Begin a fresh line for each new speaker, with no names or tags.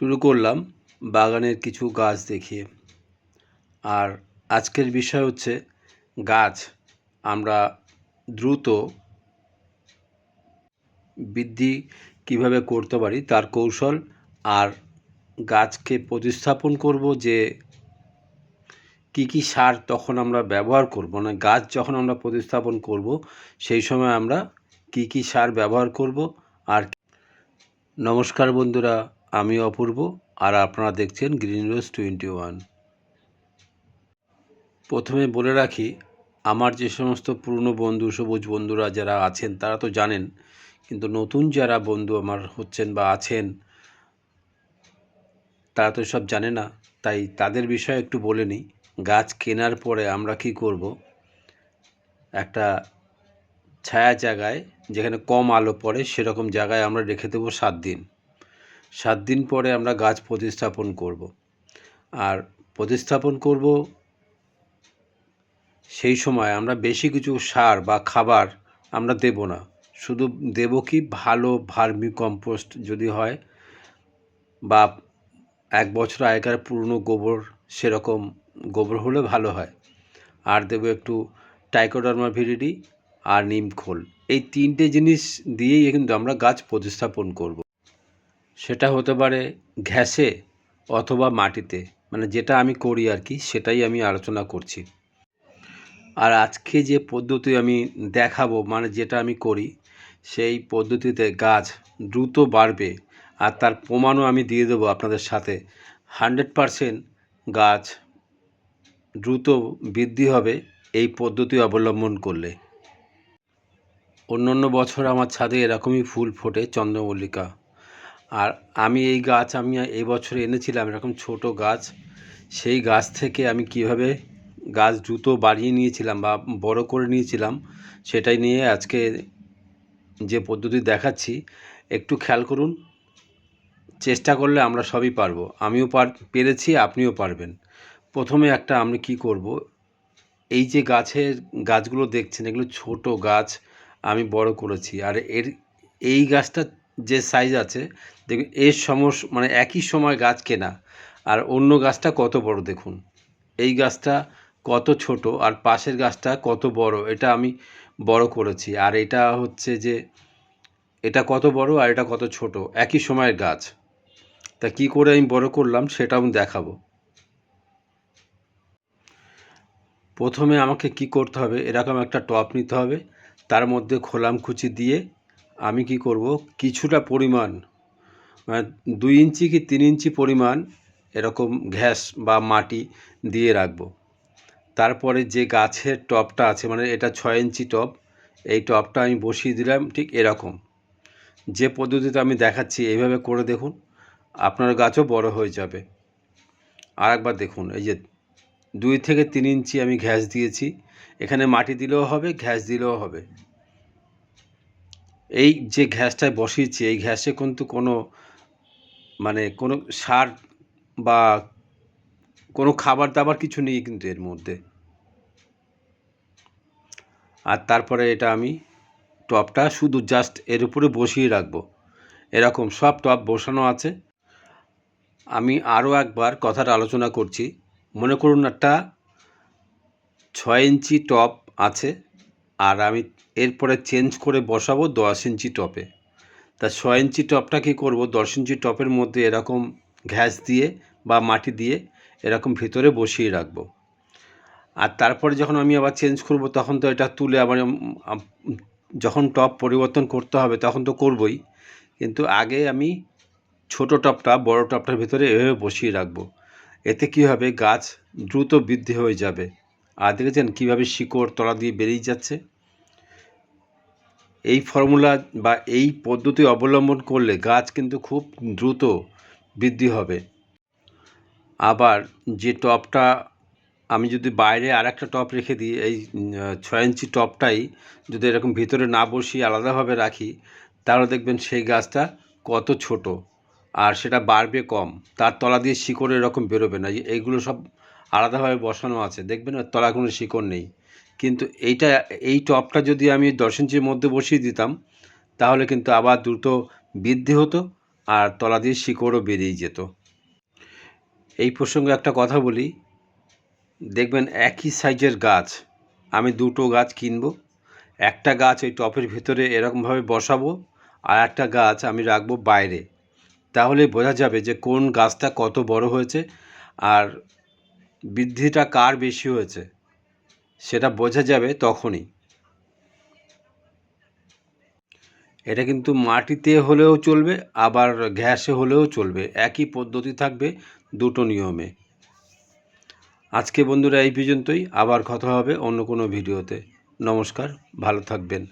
শুরু করলাম বাগানের কিছু গাছ দেখিয়ে। আর আজকের বিষয় হচ্ছে গাছ। আমরা দ্রুত বৃদ্ধি কীভাবে করতে পারি তার কৌশল আর গাছকে প্রতিস্থাপন করব যে কি কি সার তখন আমরা ব্যবহার করব মানে গাছ যখন আমরা প্রতিস্থাপন করব সেই সময় আমরা কি কি সার ব্যবহার করব আর নমস্কার বন্ধুরা আমি অপূর্ব, আর আপনারা দেখছেন গ্রিন রোজ টোয়েন্টি ওয়ান প্রথমে বলে রাখি, আমার যে সমস্ত পুরনো বন্ধু, সবুজ বন্ধুরা যারা আছেন, তারা তো জানেন, কিন্তু নতুন যারা বন্ধু আমার হচ্ছেন বা আছেন, তারা তো সব জানে না, তাই তাদের বিষয়ে একটু বলে নিই। গাছ কেনার পরে আমরা কি করব? একটা ছায়া জায়গায়, যেখানে কম আলো পড়ে, সেরকম জায়গায় আমরা রেখে দেবো সাত দিন। সাত দিন পরে আমরা গাছ প্রতিস্থাপন করব। আর প্রতিস্থাপন করব সেই সময় আমরা বেশি কিছু সার বা খাবার আমরা দেব না। শুধু দেব কি ভালো ভার্মি কম্পোস্ট যদি হয় বা এক বছর আগেকার পুরনো গোবর সেরকম গোবর হলে ভালো হয়। আর দেবো একটু টাইকোডার্মা ভিরিডি আর নিম খোল। এই তিনটে জিনিস দিয়েই কিন্তু আমরা গাছ প্রতিস্থাপন করব। সেটা হতে পারে ঘ্যাসে অথবা মাটিতে। মানে যেটা আমি করি আর কি, সেটাই আমি আলোচনা করছি। আর আজকে যে পদ্ধতি আমি দেখাবো মানে যেটা আমি করি, সেই পদ্ধতিতে গাছ দ্রুত বাড়বে আর তার প্রমাণও আমি দিয়ে দেবো আপনাদের সাথে। হান্ড্রেড পারসেন্ট গাছ দ্রুত বৃদ্ধি হবে এই পদ্ধতি অবলম্বন করলে। অন্য অন্য বছর আমার ছাদে এরকমই ফুল ফোটে চন্দ্রমল্লিকা। আর আমি এই গাছ আমি এই বছর এনেছিলাম এরকম ছোট গাছ। সেই গাছ থেকে আমি কীভাবে গাছ দ্রুত বাড়িয়ে নিয়েছিলাম বা বড় করে নিয়েছিলাম সেটাই নিয়ে আজকে যে পদ্ধতি দেখাচ্ছি, একটু খেয়াল করুন। চেষ্টা করলে আমরা সবই পারব। আমিও পার, পেরেছি, আপনিও পারবেন। প্রথমে একটা আমি কি করব, এই যে গাছের গাছগুলো দেখছেন, এগুলো ছোট গাছ, আমি বড় করেছি। আর এর, এই গাছটা যে সাইজ আছে, দেখুন, এর সমস মানে একই সময় গাছ কেনা, আর অন্য গাছটা কত বড় দেখুন। এই গাছটা কত ছোট আর পাশের গাছটা কত বড়, এটা আমি বড় করেছি। আর এটা হচ্ছে যে, এটা কত বড় আর এটা কত ছোট, একই সময়ের গাছ। তা কি করে আমি বড় করলাম সেটা আমি দেখাবো। প্রথমে আমাকে কি করতে হবে, এরকম একটা টপ নিতে হবে, তার মধ্যে খোলাম কুচি দিয়ে আমি কি করব? কিছুটা পরিমাণ মানে দুই ইঞ্চি কি তিন ইঞ্চি পরিমাণ এরকম ঘ্যাস বা মাটি দিয়ে রাখব। তারপরে যে গাছের টপটা আছে মানে এটা ছয় ইঞ্চি টপ, এই টপটা আমি বসিয়ে দিলাম ঠিক এরকম। যে পদ্ধতিতে আমি দেখাচ্ছি এইভাবে করে দেখুন, আপনার গাছও বড় হয়ে যাবে। আর একবার দেখুন, এই যে দুই থেকে তিন ইঞ্চি আমি ঘ্যাস দিয়েছি, এখানে মাটি দিলেও হবে ঘ্যাস দিলেও হবে। এই যে ঘ্যাসটায় বসিয়েছি, এই ঘ্যাসে কিন্তু কোনো মানে কোনো সার বা কোনো খাবার দাবার কিছু নেই কিন্তু এর মধ্যে। আর তারপরে এটা আমি টপটা শুধু জাস্ট এর উপরে বসিয়ে রাখব। এরকম সব টপ বসানো আছে। আমি আরও একবার কথাটা আলোচনা করছি। মনে করুন একটা ছয় ইঞ্চি টপ আছে। আর আমি এরপরে চেঞ্জ করে বসাবো দশ ইঞ্চি টপে তা ছয় ইঞ্চি টপটা কী করব? দশ ইঞ্চি টপের মধ্যে এরকম ঘ্যাস দিয়ে বা মাটি দিয়ে এরকম ভিতরে বসিয়ে রাখব। আর তারপরে যখন আমি আবার চেঞ্জ করব, তখন তো এটা তুলে আবার যখন টপ পরিবর্তন করতে হবে, তখন তো করবই। কিন্তু আগে আমি ছোট টপটা বড় টপটার ভিতরে এভাবে বসিয়ে রাখব। এতে কী হবে? গাছ দ্রুত বৃদ্ধি হয়ে যাবে। আর দেখেছেন কীভাবে শিকড় তলা দিয়ে বেরিয়ে যাচ্ছে? এই ফর্মুলা বা এই পদ্ধতি অবলম্বন করলে গাছ কিন্তু খুব দ্রুত বৃদ্ধি হবে। আবার যে টপটা আমি যদি বাইরে আর একটা টপ রেখে দিই, এই ছয় ইঞ্চি টপটাই যদি এরকম ভিতরে না বসিয়ে আলাদাভাবে রাখি, তাহলে দেখবেন সেই গাছটা কত ছোট। আর সেটা বাড়বে কম। তার তলা দিয়ে শিকড় এরকম বেরোবে না। এইগুলো সব আলাদাভাবে বসানো আছে। দেখবেন আর তলা কোনো শিকড় নেই। কিন্তু এইটা, এই টপটা যদি আমি দশ ইঞ্চির মধ্যে বসিয়ে দিতাম, তাহলে কিন্তু আবার দ্রুত বৃদ্ধি হতো আর তলা দিয়ে শিকড়ও বেরিয়ে যেত। এই প্রসঙ্গে একটা কথা বলি। দেখবেন একই সাইজের গাছ, আমি দুটো গাছ কিনব। একটা গাছ ওই টপের ভিতরে এরকমভাবে বসাবো আর একটা গাছ আমি রাখব বাইরে। তাহলে বোঝা যাবে যে কোন গাছটা কত বড় হয়েছে আর বৃদ্ধিটা কার বেশি হয়েছে? সেটা বোঝা যাবে তখনই। এটা কিন্তু মাটিতে হলেও চলবে, আবার গ্যাসে হলেও চলবে। একই পদ্ধতি থাকবে দুটো নিয়মে। আজকে বন্ধুরা এই পর্যন্তই। আবার কথা হবে অন্য কোনো ভিডিওতে। নমস্কার, ভালো থাকবেন।